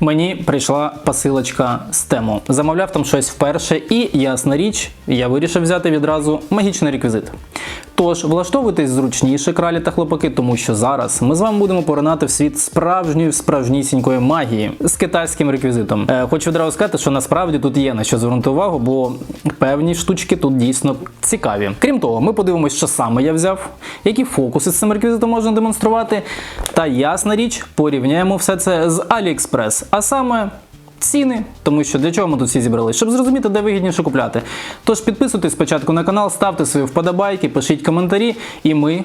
Мені прийшла посилочка з тему. Замовляв там щось вперше, і ясна річ, я вирішив взяти відразу магічний реквізит. Тож влаштовуйтесь зручніше, кралі та хлопаки, тому що зараз ми з вами будемо поринати в світ справжньої справжнісінької магії з китайським реквізитом. Е, хочу відразу сказати, що насправді тут є на що звернути увагу, бо певні штучки тут дійсно цікаві. Крім того, ми подивимося, що саме я взяв, які фокуси з цим реквізитом можна демонструвати. Та ясна річ, порівняємо все це з AliExpress, а саме. Ціни, тому що для чого ми тут всі зібрались? Щоб зрозуміти, де вигідніше купляти. Тож підписуйтесь спочатку на канал, ставте свої вподобайки, пишіть коментарі, і ми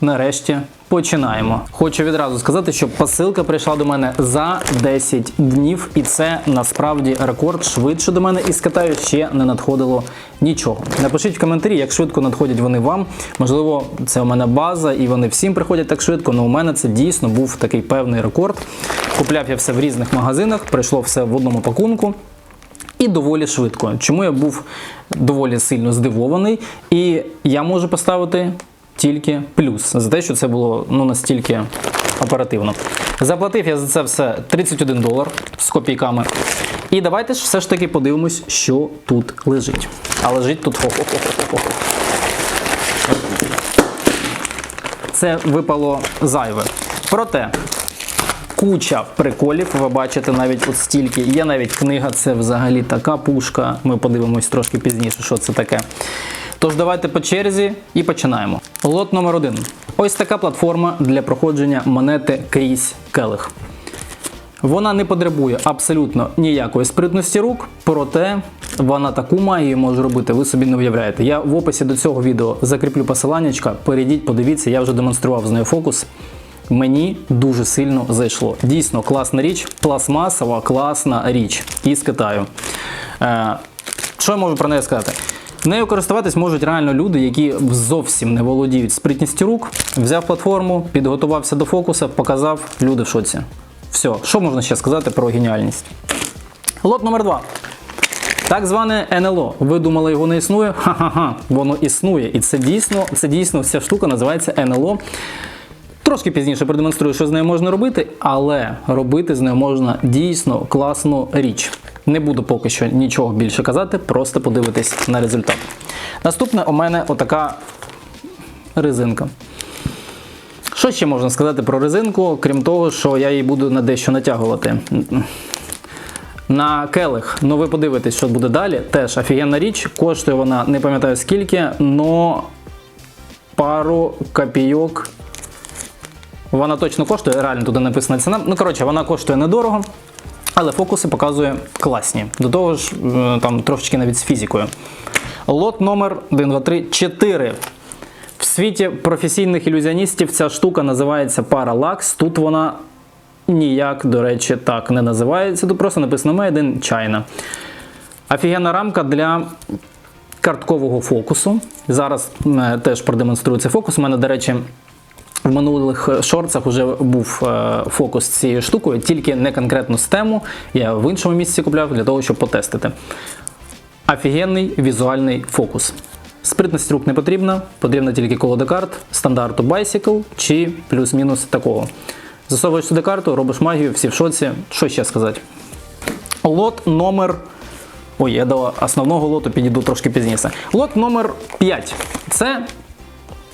нарешті починаємо. Хочу відразу сказати, що посилка прийшла до мене за 10 днів, і це насправді рекорд. Швидше до мене із Китаю ще не надходило нічого. Напишіть в коментарі, як швидко надходять вони вам. Можливо, це у мене база, і вони всім приходять так швидко. але у мене це дійсно був такий певний рекорд. Купляв я все в різних магазинах, прийшло все в одному пакунку. І доволі швидко. Чому я був доволі сильно здивований, і я можу поставити тільки плюс за те, що це було ну настільки оперативно. Заплатив я за це все 31 долар з копійками. І давайте ж все ж таки подивимось, що тут лежить. А лежить тут хо-хо-хо-хо-хо. Це випало зайве. Проте куча приколів. Ви бачите навіть от стільки. Є навіть книга, це взагалі така пушка. Ми подивимось трошки пізніше, що це таке. Тож давайте по черзі і починаємо. Лот номер один. Ось така платформа для проходження монети крізь келих. Вона не потребує абсолютно ніякої спритності рук, проте вона таку магію може робити, ви собі не уявляєте. Я в описі до цього відео закріплю посиланнячка, перейдіть, подивіться, я вже демонстрував з нею фокус. Мені дуже сильно зайшло. Дійсно класна річ, пластмасова, класна річ із Китаю. Е, що я можу про неї сказати? Нею користуватись можуть реально люди, які зовсім не володіють спритністю рук. Взяв платформу, підготувався до фокуса, показав, люди в шоці. Все, що можна ще сказати про геніальність? Лот номер 2 Так зване НЛО. Ви думали, його не існує? Ха-ха-ха, воно існує. І це дійсно, це дійсно ця штука називається НЛО. Трошки пізніше продемонструю, що з нею можна робити, але робити з нею можна дійсно класну річ. Не буду поки що нічого більше казати, просто подивитись на результат. Наступне у мене отака резинка. Що ще можна сказати про резинку, крім того, що я її буду на дещо натягувати. На келих, ну ви подивитесь, що буде далі. Теж офігенна річ. Коштує вона, не пам'ятаю скільки, но пару копійок. Вона точно коштує, реально туди написана ціна. Ну, коротше, вона коштує недорого, але фокуси показує класні. До того ж, е, там трошечки навіть з фізикою. Лот номер 1, 2, 3, 4. В світі професійних ілюзіоністів ця штука називається Parallax. Тут вона ніяк, до речі, так не називається. Тут просто написано Made in China. Офігенна рамка для карткового фокусу. Зараз е, теж продемонструю цей фокус. У мене, до речі, в минулих шорцах вже був е, фокус цією штукою, тільки не конкретно з тему. Я в іншому місці купляв для того, щоб потестити. Офігенний візуальний фокус. Спритність рук не потрібна, потрібна тільки колода карт стандарту Bicycle чи плюс-мінус такого. Засовуєш сюди карту, робиш магію, всі в шоці. Що ще сказати? Лот номер. Ой, я до основного лоту підійду трошки пізніше. Лот номер 5. Це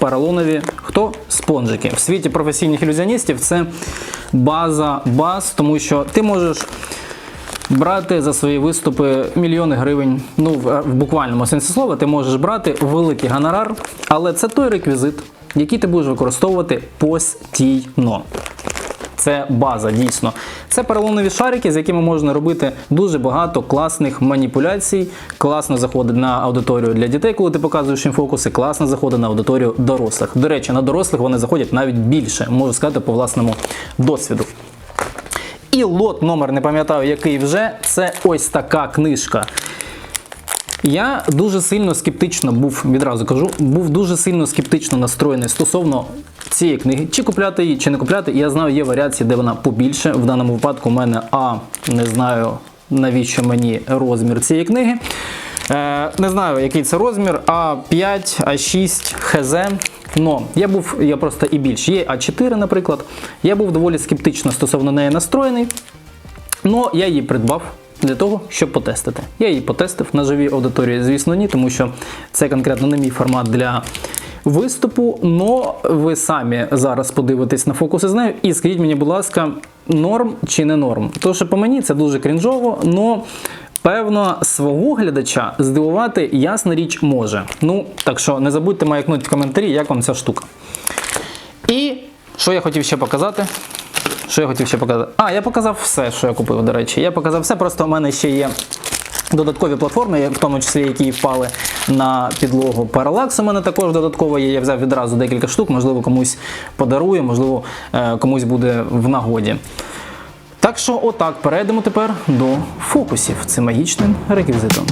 поролонові хто? Спонжики. В світі професійних ілюзіоністів це база баз, тому що ти можеш брати за свої виступи мільйони гривень. Ну, в, в буквальному сенсі слова, ти можеш брати великий гонорар, але це той реквізит, який ти будеш використовувати постійно. Це база, дійсно. Це поролонові шарики, з якими можна робити дуже багато класних маніпуляцій. Класно заходить на аудиторію для дітей, коли ти показуєш їм фокуси, класно заходить на аудиторію дорослих. До речі, на дорослих вони заходять навіть більше, можу сказати по власному досвіду. І лот номер, не пам'ятаю, який вже, це ось така книжка. Я дуже сильно скептично був, відразу кажу, був дуже сильно скептично настроєний стосовно цієї книги. Чи купляти її, чи не купляти. Я знаю, є варіації, де вона побільше. В даному випадку у мене А, не знаю навіщо мені розмір цієї книги. Е, не знаю, який це розмір, А5, А6, ХЗ. Но я був, я просто і більше. Є А4, наприклад. Я був доволі скептично стосовно неї настроєний. Ну, я її придбав для того, щоб потестити. Я її потестив на живій аудиторії, звісно, ні, тому що це конкретно не мій формат для виступу. Но ви самі зараз подивитесь на фокуси з нею і скажіть мені, будь ласка, норм чи не норм. Тому що по мені це дуже крінжово, но. Певно, свого глядача здивувати ясна річ може. Ну, так що не забудьте маякнути в коментарі, як вам ця штука. І що я хотів ще показати? Що я хотів ще показати? А, я показав все, що я купив, до речі. Я показав все, просто у мене ще є додаткові платформи, в тому числі які впали на підлогу. Parallax, у мене також додатково є. Я взяв відразу декілька штук, можливо, комусь подарую, можливо, е, комусь буде в нагоді. Так що, отак, перейдемо тепер до фокусів цим магічним реквізитом.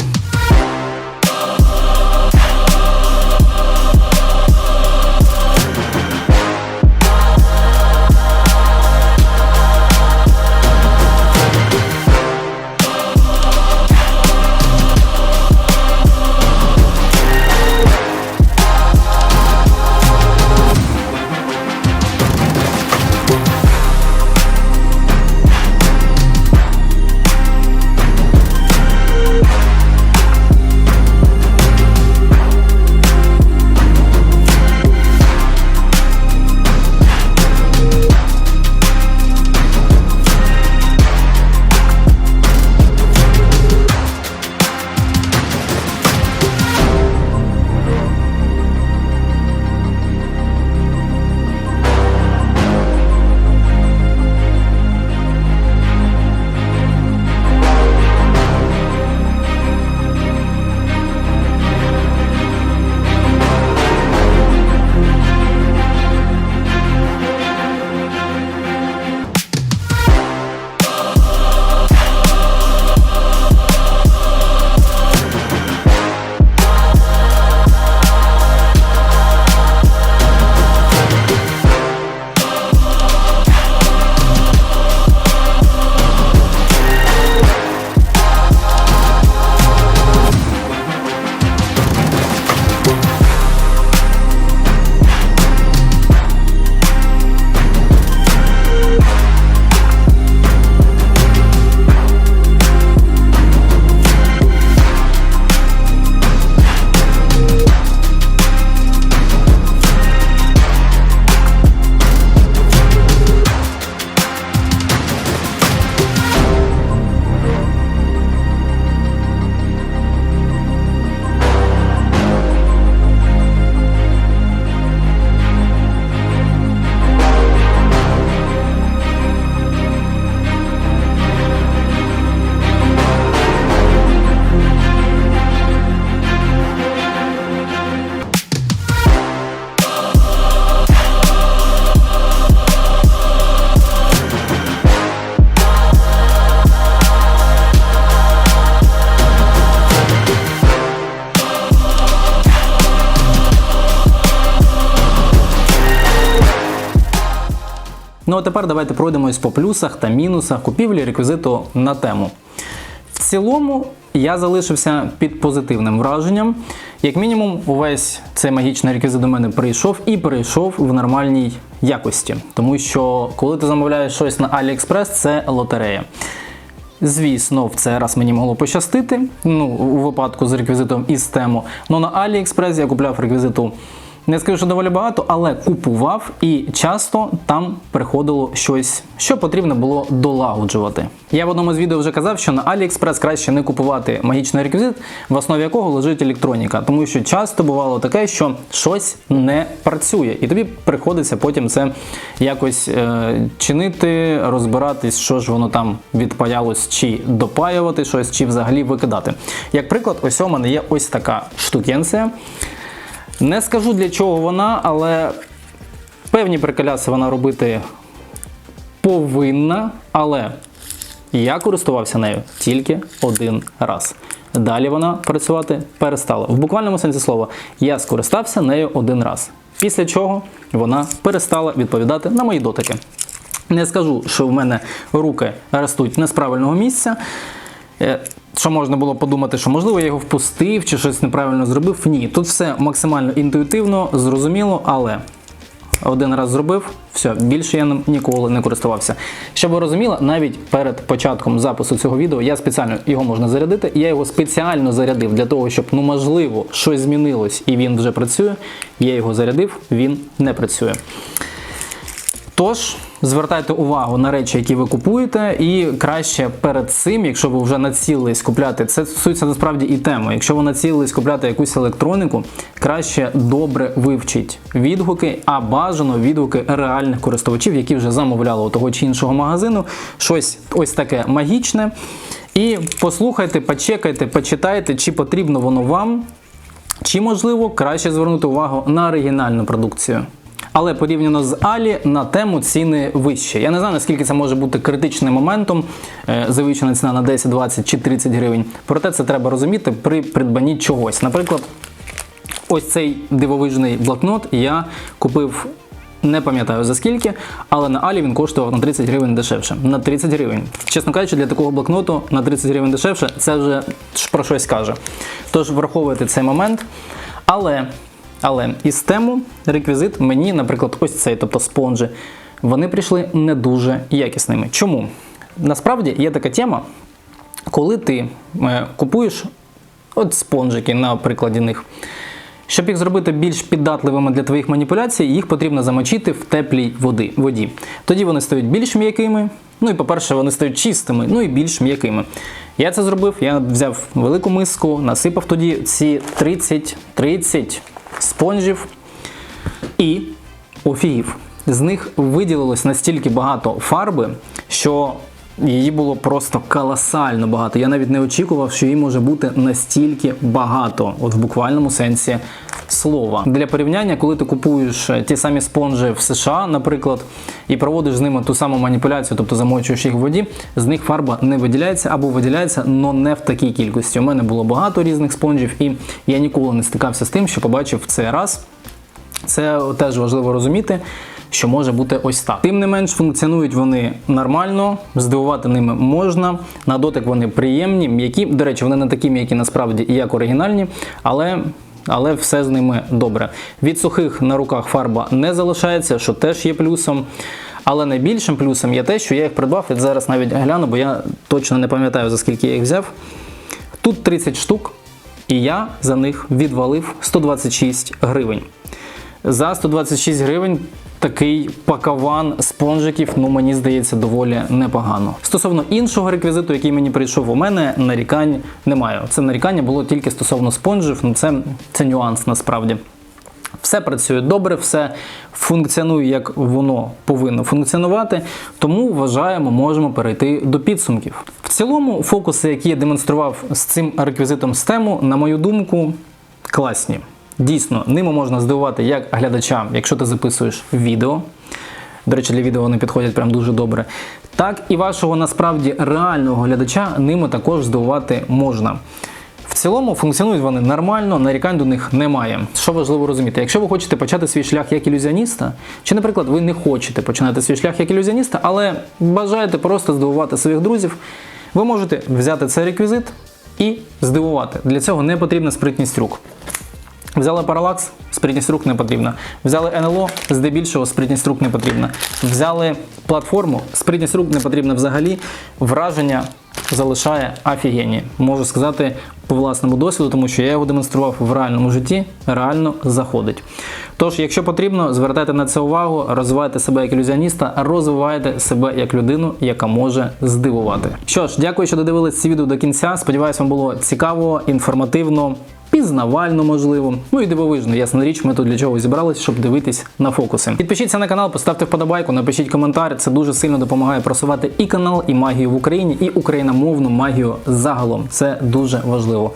А тепер давайте пройдемось по плюсах та мінусах купівлі реквізиту на тему. В цілому я залишився під позитивним враженням. Як мінімум, увесь цей магічний реквізит до мене прийшов і прийшов в нормальній якості. Тому що коли ти замовляєш щось на AliExpress, це лотерея. Звісно, в цей раз мені могло пощастити. Ну, у випадку з реквізитом із тему. Ну на AliExpress я купляв реквізиту. Не скажу, що доволі багато, але купував і часто там приходило щось, що потрібно було долагоджувати. Я в одному з відео вже казав, що на AliExpress краще не купувати магічний реквізит, в основі якого лежить електроніка, тому що часто бувало таке, що щось не працює, і тобі приходиться потім це якось е, чинити, розбиратись, що ж воно там відпаялось, чи допаювати щось, чи взагалі викидати. Як приклад, ось у мене є ось така штукенція. Не скажу для чого вона, але певні приколяси вона робити повинна, але я користувався нею тільки один раз. Далі вона працювати перестала. В буквальному сенсі слова, я скористався нею один раз. Після чого вона перестала відповідати на мої дотики. Не скажу, що в мене руки ростуть не з правильного місця. Що можна було подумати, що можливо я його впустив чи щось неправильно зробив. Ні, тут все максимально інтуїтивно, зрозуміло, але один раз зробив, все, більше я ним ніколи не користувався. Щоб ви розуміли, навіть перед початком запису цього відео я спеціально його можна зарядити. Я його спеціально зарядив для того, щоб ну можливо щось змінилось і він вже працює. Я його зарядив, він не працює. Тож звертайте увагу на речі, які ви купуєте, і краще перед цим, якщо ви вже націлились купляти, це стосується насправді і теми. Якщо ви націлились купляти якусь електроніку, краще добре вивчіть відгуки, а бажано відгуки реальних користувачів, які вже замовляли у того чи іншого магазину, щось ось таке магічне. І послухайте, почекайте, почитайте, чи потрібно воно вам, чи можливо краще звернути увагу на оригінальну продукцію. Але порівняно з Алі на тему ціни вищі. Я не знаю, наскільки це може бути критичним моментом, е, завищена ціна на 10, 20 чи 30 гривень. Проте це треба розуміти при придбанні чогось. Наприклад, ось цей дивовижний блокнот я купив. Не пам'ятаю за скільки, але на Алі він коштував на 30 гривень дешевше. На 30 гривень. Чесно кажучи, для такого блокноту на 30 гривень дешевше це вже про щось каже. Тож враховуйте цей момент. Але але із тему реквізит мені, наприклад, ось цей, тобто спонжі, вони прийшли не дуже якісними. Чому? Насправді є така тема, коли ти е, купуєш от спонжики на прикладі них. Щоб їх зробити більш піддатливими для твоїх маніпуляцій, їх потрібно замочити в теплій води, воді. Тоді вони стають більш м'якими. Ну і, по-перше, вони стають чистими, ну і більш м'якими. Я це зробив, я взяв велику миску, насипав тоді ці 30-30 спонжів і офігів. З них виділилось настільки багато фарби, що її було просто колосально багато. Я навіть не очікував, що її може бути настільки багато, от в буквальному сенсі слова. Для порівняння, коли ти купуєш ті самі спонжі в США, наприклад, і проводиш з ними ту саму маніпуляцію, тобто замочуєш їх в воді, з них фарба не виділяється або виділяється, але не в такій кількості. У мене було багато різних спонжів, і я ніколи не стикався з тим, що побачив в цей раз. Це теж важливо розуміти що може бути ось так. Тим не менш, функціонують вони нормально, здивувати ними можна. На дотик вони приємні, м'які. До речі, вони не такі м'які насправді як оригінальні, але. Але все з ними добре. Від сухих на руках фарба не залишається, що теж є плюсом. Але найбільшим плюсом є те, що я їх придбав, і зараз навіть гляну, бо я точно не пам'ятаю, за скільки я їх взяв. Тут 30 штук, і я за них відвалив 126 гривень. За 126 гривень такий пакаван спонжиків, ну мені здається, доволі непогано. Стосовно іншого реквізиту, який мені прийшов, у мене нарікань немає. Це нарікання було тільки стосовно спонжів, ну це, це нюанс насправді. Все працює добре, все функціонує, як воно повинно функціонувати. Тому вважаємо, можемо перейти до підсумків. В цілому, фокуси, які я демонстрував з цим реквізитом з тему, на мою думку, класні. Дійсно, ними можна здивувати як глядача, якщо ти записуєш відео. До речі, для відео вони підходять прям дуже добре. Так і вашого насправді реального глядача ними також здивувати можна. В цілому функціонують вони нормально, нарікань до них немає. Що важливо розуміти, якщо ви хочете почати свій шлях як ілюзіоніста, чи, наприклад, ви не хочете починати свій шлях як ілюзіоніста, але бажаєте просто здивувати своїх друзів, ви можете взяти цей реквізит і здивувати. Для цього не потрібна спритність рук. Взяли паралакс, спритність рук не потрібна. Взяли НЛО, здебільшого спритність рук не потрібна. Взяли платформу, спритність рук не потрібна взагалі. Враження залишає офігенні. Можу сказати по власному досвіду, тому що я його демонстрував в реальному житті, реально заходить. Тож, якщо потрібно, звертайте на це увагу, розвивайте себе як ілюзіоніста, розвивайте себе як людину, яка може здивувати. Що ж, дякую, що додивились це відео до кінця. Сподіваюсь, вам було цікаво, інформативно пізнавально можливо. Ну і дивовижно, ясна річ, ми тут для чого зібрались, щоб дивитись на фокуси. Підпишіться на канал, поставте вподобайку, напишіть коментар. Це дуже сильно допомагає просувати і канал, і магію в Україні, і україномовну магію загалом. Це дуже важливо.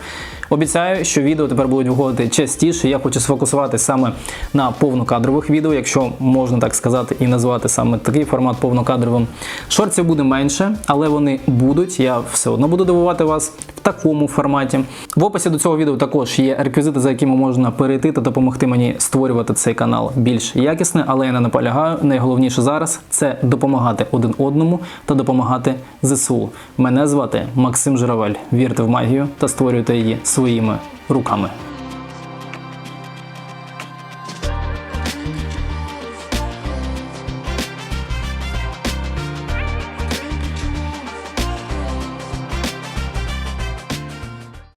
Обіцяю, що відео тепер будуть виходити частіше. Я хочу сфокусувати саме на повнокадрових відео, якщо можна так сказати, і назвати саме такий формат повнокадровим. Шортів буде менше, але вони будуть. Я все одно буду дивувати вас в такому форматі. В описі до цього відео також є реквізити, за якими можна перейти та допомогти мені створювати цей канал більш якісне, але я не наполягаю. Найголовніше зараз це допомагати один одному та допомагати ЗСУ. Мене звати Максим Журавель. Вірте в магію та створюйте її своїми руками.